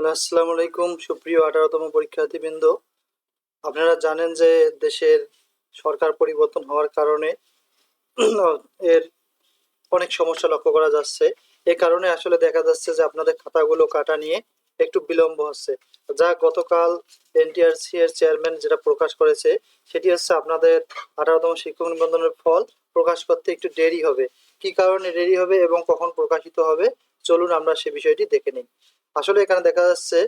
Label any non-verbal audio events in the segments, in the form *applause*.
Hello, আসসালামু আলাইকুম, সুপ্রিয় আঠারোতম পরীক্ষার্থীবৃন্দ। আপনারা জানেন যে দেশের সরকার পরিবর্তন হওয়ার কারণে *clears throat* এর অনেক সমস্যা লক্ষ্য করা যাচ্ছে। এ কারণে আসলে দেখা যাচ্ছে যে আপনাদের খাতাগুলো কাটা নিয়ে একটু বিলম্ব হচ্ছে। যা গতকাল এনটিআরসি এর চেয়ারম্যান যেটা প্রকাশ করেছে, সেটি হচ্ছে আপনাদের আঠারোতম শিক্ষক নিবন্ধনের ফল প্রকাশ করতে একটু দেরি হবে। কি কারণে দেরি হবে এবং কখন প্রকাশিত হবে? চলুন আমরা সে বিষয়টি দেখে নিই। আসলে এখানে দেখা যাচ্ছে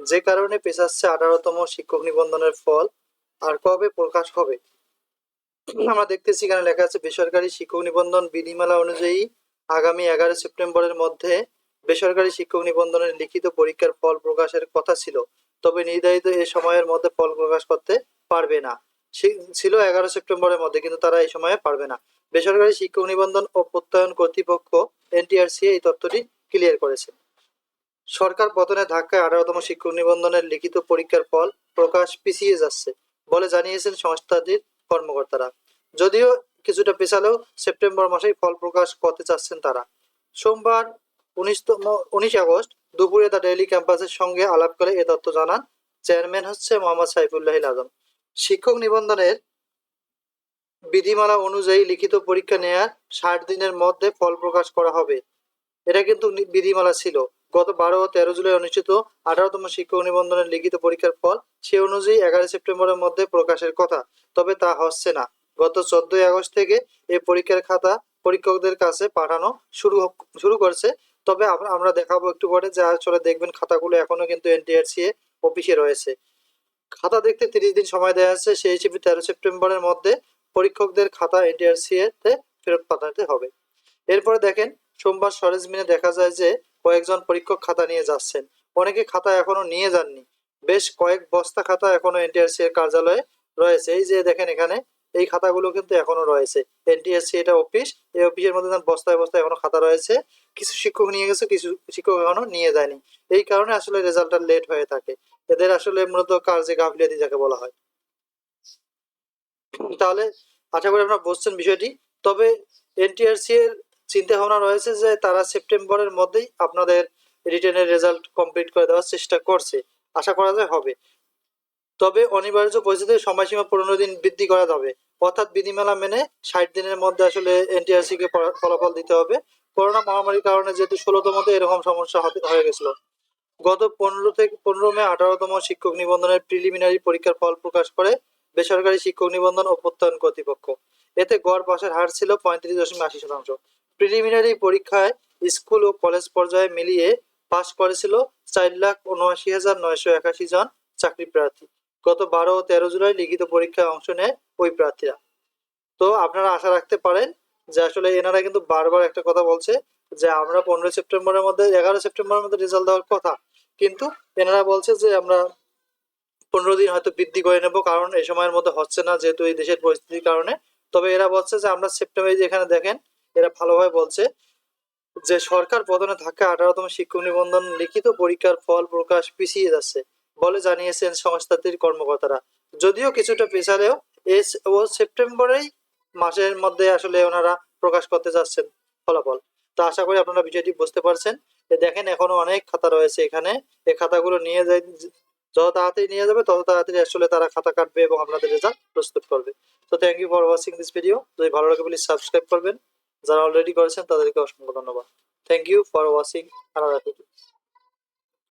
যে কারণে পেছাচ্ছে আঠারোতম শিক্ষক নিবন্ধনের ফল আর কবে প্রকাশ হবে? আমরা দেখতেছি এখানে লেখা আছে বেসরকারি শিক্ষক নিবন্ধন বিধিমালা অনুযায়ী আগামী এগারো সেপ্টেম্বরের মধ্যে বেসরকারি শিক্ষক নিবন্ধনের লিখিত পরীক্ষার ফল প্রকাশের কথা ছিল। তবে নির্ধারিত এ সময়ের মধ্যে ফল প্রকাশ করতে পারবে না। ছিল এগারো সেপ্টেম্বরের মধ্যে কিন্তু তারা এই সময়ে পারবে না। বেসরকারি শিক্ষক নিবন্ধন ও প্রত্যয়ন কর্তৃপক্ষ এনটিআরসি এই তথ্যটি ক্লিয়ার করেছে। সরকার পতনের ধাক্কায় আঠারোতম শিক্ষক নিবন্ধনের লিখিত পরীক্ষার ফল প্রকাশ পিছিয়ে যাচ্ছে বলে জানিয়েছেন সংস্থাটির কর্মকর্তারা। যদিও কিছুটা পেছালেও সেপ্টেম্বর মাসেই ফল প্রকাশ করতে চাচ্ছেন তারা। সোমবার উনিশতম, উনিশ আগস্ট দুপুরে দ্য ডেইলি ক্যাম্পাসের সঙ্গে আলাপ করে এ তথ্য জানান চেয়ারম্যান হচ্ছে মোহাম্মদ সাইফুল্লাহ আজম। শিক্ষক নিবন্ধনের বিধিমালা অনুযায়ী লিখিত পরীক্ষা নেয়ার ষাট দিনের মধ্যে ফল প্রকাশ করা হবে। এটা কিন্তু বিধিমালা ছিল। গত বারো ও তেরো জুলাই অনুষ্ঠিত আঠারোতম শিক্ষক নিবন্ধনের লিখিত পরীক্ষার ফল সে অনুযায়ী এগারো সেপ্টেম্বরের মধ্যে প্রকাশের কথা, তবে তা হচ্ছে না। গত চোদ্দই আগস্ট থেকে এই পরীক্ষার খাতা পরীক্ষকদের কাছে পাঠানো শুরু শুরু করছে। তবে আমরা দেখাবো একটু পরে, যে আসলে দেখবেন খাতাগুলো এখনও কিন্তু এনটিআরসি অফিসে রয়েছে। খাতা দেখতে তিরিশ দিন সময় দেওয়া আছে, সেই হিসেবে তেরো সেপ্টেম্বরের মধ্যে পরীক্ষকদের খাতা এনটিআরসি তে ফেরত পাঠাতে হবে। এরপরে দেখেন, সোমবার সরেজমিনে দেখা যায় যে কয়েকজন পরীক্ষক খাতা নিয়ে যাচ্ছেন। অনেকে খাতা এখনও নিয়ে যাননি। বেশ কয়েক বস্তা খাতা এখনও এনটিআরসি এর কার্যালয়ে রয়েছে। এই যে দেখেন এখানে, এই খাতাগুলো কিন্তু এখনও রয়েছে। এনটিএসসি এটা অফিস। এই অফিসের মধ্যে বস্তায় বস্তায় এখনও খাতা রয়েছে। কিছু শিক্ষক নিয়ে গেছে, কিছু শিক্ষক এখনও নিয়ে যায়নি। এই কারণে আসলে রেজাল্টটা লেট হয়ে থাকে। এদের আসলে মূলত কার্যে গাফিলাতি যাকে বলা হয়। তাহলে আশা করি আপনারা বুঝছেন বিষয়টি। তবে এনটিআরসি এর চিন্তা ভাবনা রয়েছে যে তারা সেপ্টেম্বরের মধ্যেই আপনাদের রিটেনের রেজাল্ট কমপ্লিট করে দেওয়ার চেষ্টা করছে। আশা করা যায় হবে। তবে অনিবার্য পরিস্থিতিতে সময়সীমা পনেরো দিন বৃদ্ধি করা যাবে। অর্থাৎ বিধিমালা মেনে ষাট দিনের মধ্যে আসলে এনটিআরসি কে ফলাফল দিতে হবে। করোনা মহামারীর কারণে যেহেতু ষোলোতমতে এরকম সমস্যা হয়ে গেছিল। গত পনেরো থেকে, পনেরো মে আঠারোতম শিক্ষক নিবন্ধনের প্রিলিমিনারি পরীক্ষার ফল প্রকাশ করে বেসরকারি শিক্ষক নিবন্ধন ও প্রত্যয়ন কর্তৃপক্ষ। এতে গড় পাশের হার ছিল পঁয়ত্রিশ দশমিক আশি শতাংশ। প্রিলিমিনারি পরীক্ষায় স্কুল ও কলেজ পর্যায়ে মিলিয়ে পাস করেছিল চার লাখ উনআশি হাজার নয়শো একাশি জন চাকরি প্রার্থী। গত বারো ও তেরো জুলাই লিখিত পরীক্ষায় অংশ নেয় ওই প্রার্থীরা। তো আপনারা আশা রাখতে পারেন যে আসলে এনারা কিন্তু বারবার একটা কথা বলছে যে আমরা পনেরো সেপ্টেম্বরের মধ্যে এগারো সেপ্টেম্বরের মধ্যে রেজাল্ট দেওয়ার কথা। কিন্তু এনারা বলছে যে আমরা পনেরো দিন হয়তো বৃদ্ধি করে নেব কারণ এই সময়ের মধ্যে হচ্ছে না যেহেতু এই দেশের পরিস্থিতির কারণে। তবে এরা বলছে যে আমরা সেপ্টেম্বরে যেখানে দেখেন এরা ভালোভাবে বলছে যে সরকার প্রধানের ধাক্কা আঠারোতম শিক্ষক নিবন্ধন লিখিত পরীক্ষার ফল প্রকাশ পিছিয়ে যাচ্ছে বলে জানিয়েছেন সংস্থাটির কর্মকর্তারা। যদিও কিছুটা পেছালেও এস ও সেপ্টেম্বরেই মাসের মধ্যে আসলে ওনারা প্রকাশ করতে যাচ্ছেন ফলাফল। তো আশা করি আপনারা বিষয়টি বুঝতে পারছেন। দেখেন এখনও অনেক খাতা রয়েছে এখানে। এই খাতাগুলো নিয়ে যাই, যত তাড়াতাড়ি নিয়ে যাবে তত তাড়াতাড়ি আসলে তারা খাতা কাটবে এবং আপনাদের রেজাল্ট প্রস্তুত করবে। তো thank you for watching this video যদি ভালো লাগে প্লিজ সাবস্ক্রাইব করবেন। যারা অলরেডি করেছেন তাদেরকে অসংখ্য ধন্যবাদ। Thank you for watching video